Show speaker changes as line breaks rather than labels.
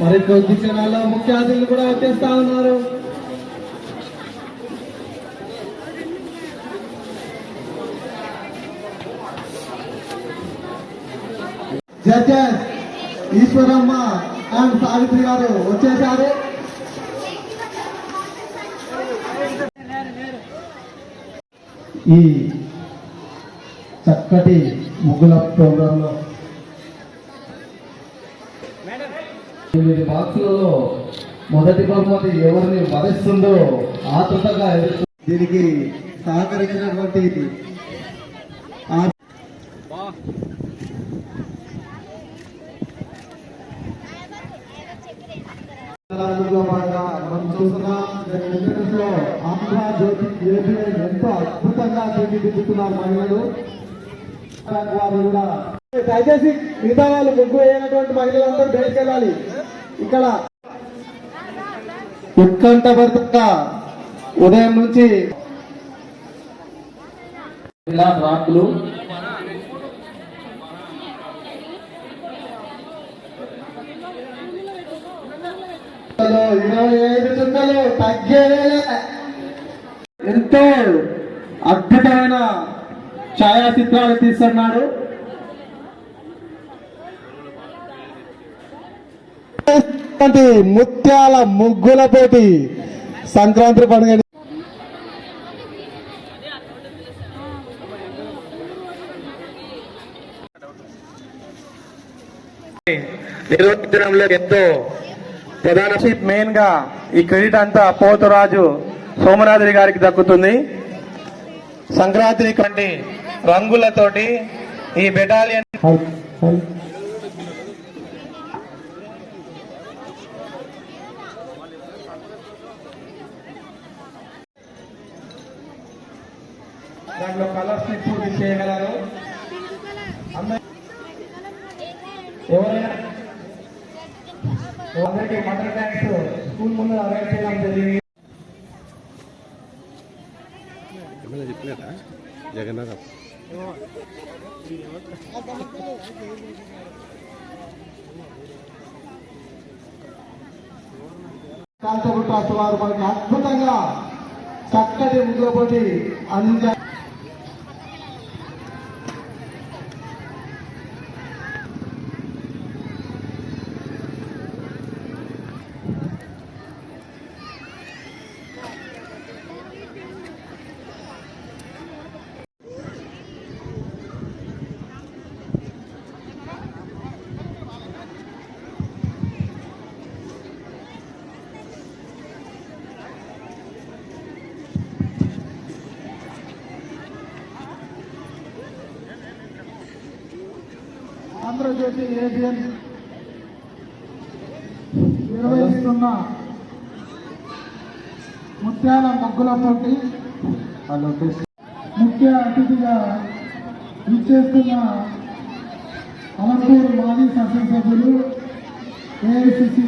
మరి కొద్ది క్షణాల్లో ముఖ్య అతిథులు కూడా వచ్చేస్తా ఉన్నారు. జడ్జెస్ ఈశ్వరమ్మ అండ్ సావిత్రి గారు వచ్చేసారు ఈ చక్కటి ముగ్గుల ప్రోగ్రాంలో
ఎనిమిది బాక్సులలో మొదటి బహుమతి ఎవరిని వరిస్తుందో ఆతృతగా
దీనికి సహకరించినటువంటి ఎంతో అద్భుతంగా తీర్చిదిద్దుతున్నారు మహిళలు. వారు కూడా దయచేసి మిగతా వాళ్ళు ముగ్గు వేయనటువంటి మహిళలందరూ బయటకు వెళ్ళాలి. ఇక్కడ ఉత్కంఠభరితంగా ఉదయం నుంచి
ఇలా ట్రాక్లు
ఇరవై ఐదు చుక్కలు తగ్గేలే ఎంతో అద్భుతమైన ఛాయాచిత్రాలు తీస్తున్నాడు. ముత్యాల ముగ్గుల పోటీ. సంక్రాంతి పండుగ
నిర్వహించడంలో ఎంతో ప్రధాన మెయిన్గా ఈ క్రెడిట్ అంతా పోతురాజు సోమనాథుడి గారికి దక్కుతుంది. సంక్రాంతి కంటి రంగులతోటి ఈ బెటాలియన్ దాంట్లో కలర్స్ని పూర్తి చేయగలరు. ఎవరైనా అందరికీ మటర్ ట్యాంక్స్ స్కూల్ ముందు అరేంజ్ చేయడం జరిగింది.
ఏమైనా జగన్నాథం.
కాంతపుట్ట వారు మనకి అద్భుతంగా చక్కటి ముగ్గుల పోటీ అందించారు. ఆంధ్రజ్యోతి ఏబిఎన్ నిర్వహిస్తున్న ముత్యాల ముగ్గుల పోటీ. ముఖ్య అతిథిగా ఇచ్చేస్తున్న అలంపూర్ మాజీ శాసనసభ్యులు ఏఐసిసి